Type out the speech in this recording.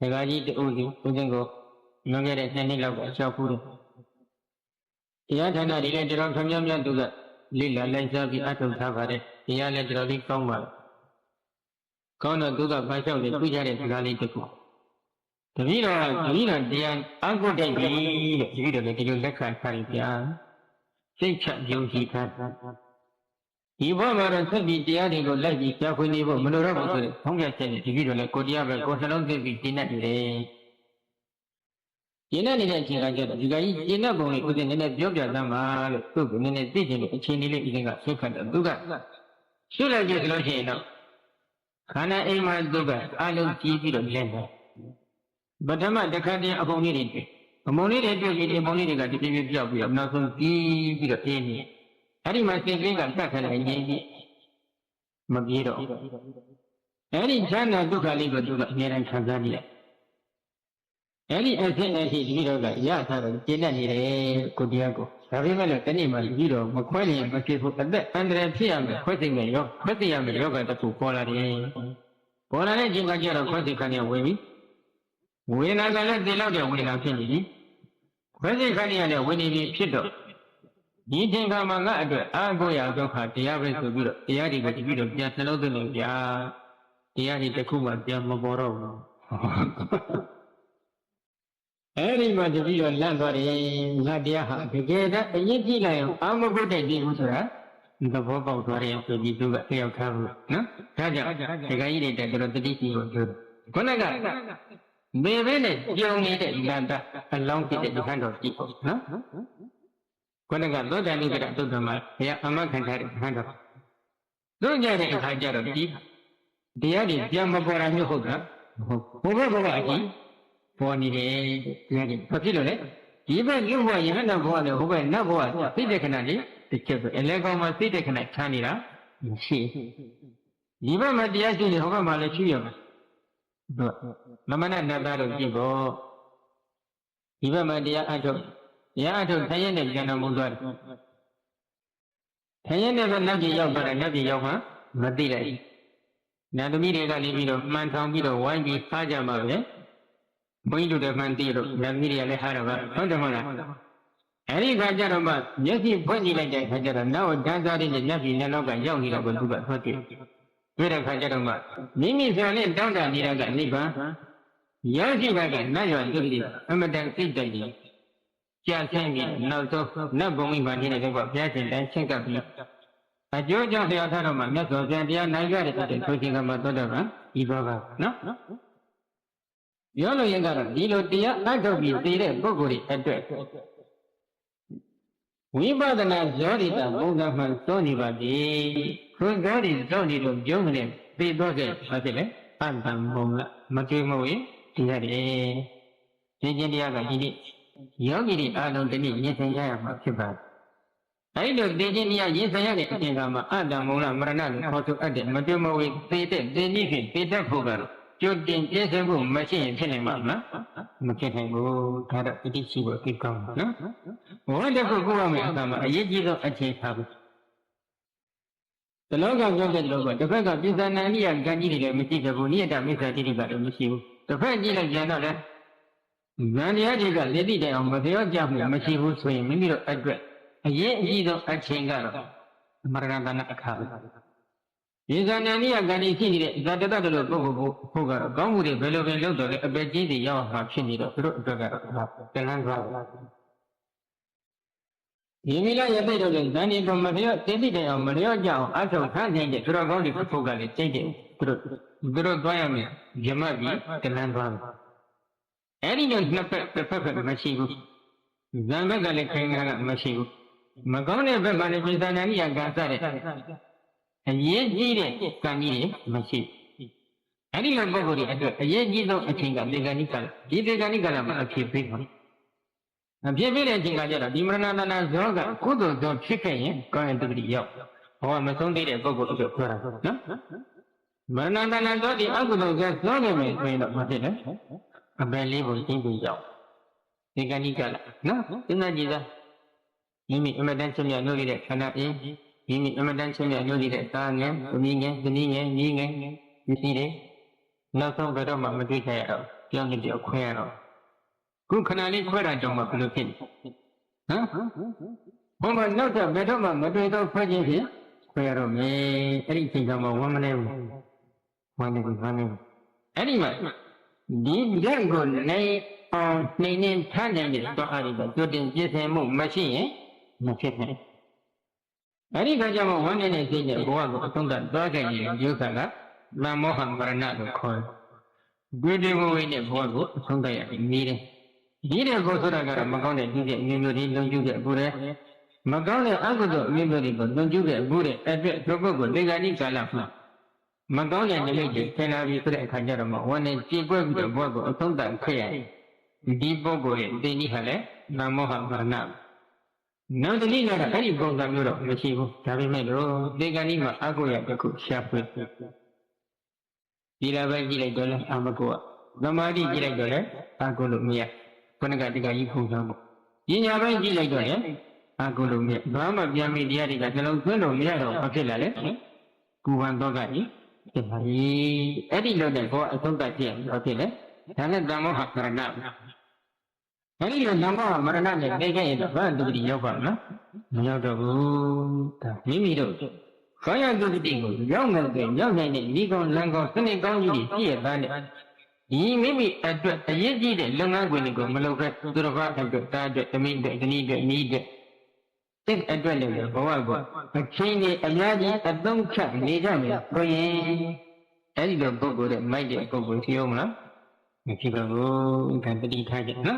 ဒကာကြီးတူဦးစီဦးစင်းကိုလွန်ခဲ့တဲ့နှစ်နှစ်လောက်ကရှောက်ဖူးတယ်တရားဌာနတွေလည်းတော်တော်ခမ်းမြတ်သူကလိလာလိုက်စားပြီးအထောက်ထားပါတယ်တရားလည်းတော်တော်လေးကောင်းပါလားကောင်းတော့သူကဖန်လျှောက်တယ်ပြကြတဲ့စကားလေးတစ်ခုတပည့်တော်တပည့်တော်တရားအကုတ်တိုက်ပြီတဲ့တပည့်တော်လည်းဒီလိုလက်ခံထားရင်ဗျာစိတ်ချယုံကြည်ထား ဒီဘဝမှာတော့ဆက်ပြီးတရားတွေကိုလိုက်ပြီးကြားခွင့်နေဖို့မလိုတော့ဘူးဆိုတဲ့ဖောင်းပြချက်နဲ့တပည့်တော်လည်းကိုတရားပဲကိုနှလုံးသွင်းပြီးကျင့်တတ်နေတယ်ကျင့်တတ်နေတဲ့အချိန်ကကျတော့ဒီကကြီးကျင့်တတ်ပုံလေးဦးဇင်းနည်းနည်းပြောပြသမ်းပါလို့သူ့ကိုနည်းနည်းသိချင်တဲ့အချိန်လေးလေးဦးဇင်းကဆွတ်ခတ်တော့သူကဆွတ်လိုက်ကြဆိုလို့ရှိရင်တော့ခန္ဓာအိမ်မှာသူကအလုံးကြီးပြီးတော့လက်နေပထမတစ်ခါတည်းအပုံလေးတွေတွေ့အမုံလေးတွေတွေ့ပြီးဒီအမုံလေးတွေကတပြည့်ပြည့်ပြောက်ပြီးတော့နောက်ဆုံးကြီးပြီးတော့အေးနေ အဲ့ဒီမှာစိတ်ကလေးကတတ်ခါလိုက်ငြိမ်းပြီးမပြေတော့အဲ့ဒီချမ်းသာဒုက္ခလေးကိုသူကအမြဲတမ်းခံစားနေတယ်အဲ့ဒီအဖြစ်နဲ့ရှိဒီတော့ကရထားတော့ကျင့်တတ်နေတယ်ကိုတရားကိုဒါပေမဲ့လည်းတနေ့မှဒီတော့မခွဲရင်မဖြစ်ဘူးအသက်အန္တရာယ်ဖြစ်ရမယ်ခွဲစိတ်နဲ့ရောခွဲစိတ်ရမယ်ယောဂတစ်ခုပေါ်လာတယ်ပေါ်လာတဲ့အချိန်ကကျတော့ခွဲစိတ်ခဏဝင်ပြီဝေဒနာကလည်းတည်လောက်တဲ့ဝေဒနာဖြစ်နေပြီခွဲစိတ်ခဏရတဲ့ဝင်နေပြီဖြစ်တော့ ဒီသင်္ခါမှာငါအတွက်အာကိုရဒုက္ခတရားပဲဆိုပြီးတော့တရားတွေကိုဒီပြီးတော့ပြန်နှလုံးသွင်းလို့ဗျာတရားတွေတစ်ခုမှပြန်မပေါ်တော့ဘူးအဲ့ဒီမှာတပည့်တော်လန့်သွားတယ်ငါတရားဟာတကယ်တမ်းအရင်ကြည့်လိုက်အောင်အာမဂုတ်တဲ့ကြည့်ဘူးဆိုတာသဘောပေါက်သွားတယ်ဆိုပြီးသူကတယောက်ထားဘူးနော်ဒါကြောင့်ဒကာကြီးတွေတက်တော်တတိရှိကိုပြောတယ်ခုနကဘေဘဲနဲ့ကြောင်နေတဲ့လန္တအလောင်းဖြစ်တဲ့ဒီခန့်တော်ကြည့်ပေါ့နော် ခုနကသောတာနိကရသုတ်တမှာဘုရားအမခံထားတဲ့ခန့်တော်တို့ကြတဲ့အခါကျတော့ဒီတရားတွေပြန်မပေါ်တာမျိုးဟုတ်ကဟုတ်ဘုရားဘုရားအကြီးပေါ်နေတယ်တရားတွေဘာဖြစ်လို့လဲဒီဘက်လူဘဝယဟန္တာဘဝနဲ့ဟိုဘက်နတ်ဘဝသိတဲ့ခဏလေးတစ်ချက်ပဲအလဲကောင်မှာသိတဲ့ခဏချမ်းနေတာမရှိဒီဘက်မှာတရားရှိနေဟိုဘက်မှာလည်းရှိရမယ်တို့မမနနတ်သားတို့ကြည့်ဖို့ဒီဘက်မှာတရားအထုတ် တရားအထုတ်ထိုင်ရတဲ့ဉာဏ်တော်မူသွားတယ်ထိုင်ရတဲ့ဘက်နတ်ပြည်ရောက်သွားတယ်နတ်ပြည်ရောက်မှမသိလိုက်နတ်သမီးတွေကနေပြီးတော့မှန်ထောင်ပြီးတော့ဝိုင်းပြီးစားကြမှာပဲဘုန်းကြီးတို့တမန်တည်လို့နတ်သမီးတွေကလည်းဟာတော့ပါဟုတ်တယ်မဟုတ်လားအဲ့ဒီခါကျတော့မှမျက်စိဖွင့်ကြည့်လိုက်တဲ့ခါကျတော့နောက်ဒန်းစားတဲ့မျက်စိနဲ့နောက်ကရောက်နေတာကိုသူကထွက်ကြည့်တွေ့တဲ့ခါကျတော့မှမိမိဆရာနဲ့တောင်းတနေတာကနိဗ္ဗာန်ရောက်ရှိတာကနတ်ရွာသူတိအမတန်စိတ်တိုက်တယ် ကြာဆင်းပြီးနောက်ဆုံးနတ်ဘုံမိဘနေတဲ့ကောဘုရားရှင်တိုင်းချက်ကပ်ပြီးအကျိုးကြောင့်တရားထားတော့မှမြတ်စွာဘုရားတရားနိုင်ကြတဲ့ဆိုတဲ့ဆိုခြင်းကမှသောတော့ကဤဘောကနော်ပြောလို့ရင်ကတော့ဒီလိုတရားအထုတ်ပြီးသိတဲ့ပုဂ္ဂိုလ်တွေအတွက်ဝိပဿနာဇောတိတဘုံကမှစောနေပါပြီခွန်ဇောတိစောနေလို့ပြုံးနေသိတော့ခဲ့ဘာဖြစ်လဲအတ္တဘုံကမတွေ့မဝင်တရားတွေရှင်းချင်းတရားကဒီနေ့ ယောဂီတွေအားလုံးဒီနေ့ရင်ဆိုင်ကြရမှာဖြစ်ပါတယ်အဲ့လိုသိချင်းတရားရင်ဆိုင်ရတဲ့အချိန်ကမှအတ္တမုံလမရဏလို့ခေါ်ဆိုအပ်တဲ့မတွေ့မဝေသိတဲ့သိနည်းဖြင့်သိတတ်ဖို့ကတော့ကြိုတင်ပြည့်စုံဖို့မရှိရင်ဖြစ်နိုင်မှာမလားမဖြစ်နိုင်ဘူးဒါတော့တိတိရှိဖို့သိကောင်းတယ်နော်ဘဝတစ်ခုကိုရမယ်အခါမှာအရေးကြီးဆုံးအခြေထားဘူးတလောကပြောတဲ့လောကတစ်ဖက်ကပိဿနာနိယကံကြီးတွေလည်းမရှိကြဘူးနိယတမိစ္ဆာတိတိကလည်းမရှိဘူးတစ်ဖက်ကြည့်လိုက်ကြတော့လေ ဉာဏ်တရားတွေကလက်တိတိုင်အောင်မပြောကြမှုမရှိဘူးဆိုရင်မိမိတို့အတွက်အရေးအကြီးဆုံးအချိန်ကတော့မရဏတနာအခါပဲဒီဇာဏနိယကံဒီရှိနေတဲ့ဇာတတတလို့ပုဂ္ဂိုလ်ကိုဟုတ်ကတော့ကောင်းမှုတွေဘယ်လိုပဲလုပ်တော့လဲအပယ်ကြီးတွေရောက်မှာဖြစ်နေတော့သူတို့အတွက်ကတော့တလန်းသွားတယ်ဒီမိလာရတဲ့တော့ဇန်ဒီကမလျော့တိတိတိုင်အောင်မလျော့ကြအောင်အထောက်ခံနေတဲ့သူတော်ကောင်းတွေပုဂ္ဂိုလ်ကလည်းစိတ်တယ်သူတို့သူတို့သွားရမယ်ဂျမတ်ပြီးတလန်းသွားတယ် အဲ့ဒီတော့နှစ်ဖက်တစ်ဖက်ဖက်မရှိဘူးဇန်ဘက်ကလည်းခိုင်ခံကမရှိဘူးမကောင်းတဲ့ဘက်မှာလည်းပိဿနာနိယကံစတဲ့အရေးကြီးတဲ့ကံကြီးတွေမရှိအဲ့ဒီလိုပုဂ္ဂိုလ်တွေအတွက်အရေးကြီးဆုံးအချိန်ကဒေဂဏိကလဒီဒေဂဏိကလမှာအဖြစ်ပေးပါအဖြစ်ပေးတဲ့အချိန်ကကျတော့ဒီမရဏတနာဇောကကုသိုလ်ဇောဖြစ်ခဲ့ရင်ကောင်းရင်တတိရောက်ဘဝမဆုံးသေးတဲ့ပုဂ္ဂိုလ်အတွက်ပြောတာနော်မရဏတနာဇောဒီအကုသိုလ်ဇောဇောနေမယ်ဆိုရင်တော့မဖြစ်နဲ့ အပယ်လေးကိုရှင်းပြရောက်ဒေဂဏိကလနော်စဉ်းစားကြည့်သားမိမိအမတန်ချင်မြတ်လို့ရတဲ့ခန္ဓာအင်းမိမိအမတန်ချင်းမြတ်ညှို့နေတဲ့သားငယ်သမီးငယ်ဇနီးငယ်ညီငယ်ပစ္စည်းတွေနောက်ဆုံးဘယ်တော့မှမတွေ့ခဲ့ရတော့ကြောင်းနဲ့ကြောက်ခွဲရတော့ခုခဏလေးခွဲတာကြောင့်မှဘယ်လိုဖြစ်လဲဟမ်ဘုံမနောက်တော့ဘယ်တော့မှမတွေ့တော့ခွဲခြင်းဖြင့်ခွဲရတော့မယ်အဲ့ဒီအချိန်ကမှဝမ်းမနေဘူးဝမ်းနေဘူးဝမ်းနေဘူးအဲ့ဒီမှာ ဒီရက်ကိုနေအောင်နေနေထမ်းနေတဲ့တော့အဲ့ဒီကကျွတ်တင်ပြည့်စင်မှုမရှိရင်မဖြစ်နိုင်အဲ့ဒီခါကျမှဝမ်းနေတဲ့စိတ်နဲ့ဘဝကိုအဆုံးသတ်သွားခဲ့ရင်ဒီဥစ္စာကလမ်းမောဟံမရဏလို့ခေါ်တယ်ဒီဒီဘဝနဲ့ဘဝကိုအဆုံးသတ်ရတယ်မြည်တယ်ဒီတဲ့ကိုဆိုတာကတော့မကောင်းတဲ့ဒီတဲ့အမျိုးမျိုးတွေလုံးကျုပ်တဲ့အပူတဲ့မကောင်းတဲ့အကုသိုလ်အမျိုးမျိုးတွေကိုလုံးကျုပ်တဲ့အပူတဲ့အတွက်ဒုက္ခကိုလေဂာနိကာလမှာ မကောင်းတဲ့နိမိတ်တွေဆင်လာပြီးဆိုတဲ့အခါကျတော့မှဝမ်းနဲ့ကြည်ပွက်ပြီးတော့ဘဝကိုအဆုံးသတ်ခဲ့ရတယ်ဒီပုဂ္ဂိုလ်ရဲ့အသိဉာဏ်ဟာလည်းလမ်းမောဟံမရဏနောက်တနည်းကတော့အဲ့ဒီပုံစံမျိုးတော့မရှိဘူးဒါပေမဲ့လို့ဒီကနေ့မှာအကုရတစ်ခုရှာဖွေဒီလာပဲကြည့်လိုက်တော့လဲအမကောသမာဓိကြည့်လိုက်တော့လဲအကုလို့မရခொနကတကကြီးပုံစံပေါ့ပညာပိုင်းကြည့်လိုက်တော့လဲအကုလို့မရဘာမှပြန်ပြီးတရားတွေကနှလုံးသွင်းလို့မရတော့ဘာဖြစ်လာလဲကူဝံတော့ကကြီး ဖြစ်ပါလေအဲ့ဒီလိုတဲ့ဘောအဆုံးသတ်ပြည့်ဘာဖြစ်လဲဒါနဲ့တမောဟကရဏအဲ့ဒီလိုနမောဟမရဏနဲ့နေခဲ့ရင်တော့ဘာဒုတိရောက်ပါမလားမရောက်တော့ဘူးဒါမိမိတို့ခေါင်းရဒုတိကိုရောက်မယ်ဆိုရင်ရောက်နိုင်တဲ့ဤကောင်လံကောင်စနစ်ကောင်းကြီးတွေပြည့်ရသားနဲ့ဒီမိမိအတွက်အရေးကြီးတဲ့လုပ်ငန်းခွင်တွေကိုမလုပ်ခဲ့သူတစ်ပါးအတွက်တားအတွက်တမိအတွက်တနည်းအတွက်ဤအတွ က်တစ်အတွက်လည်းဘဝကအချင်းကြီးအများကြီးအသုံးချနေကြမယ်ဆိုရင်အဲ့ဒီလိုပုဂ္ဂိုလ်တဲ့မိုက်တဲ့ပုဂ္ဂိုလ်ရှိအောင်မလားမဖြစ်ပါဘူးဒါတတိထားကြနော်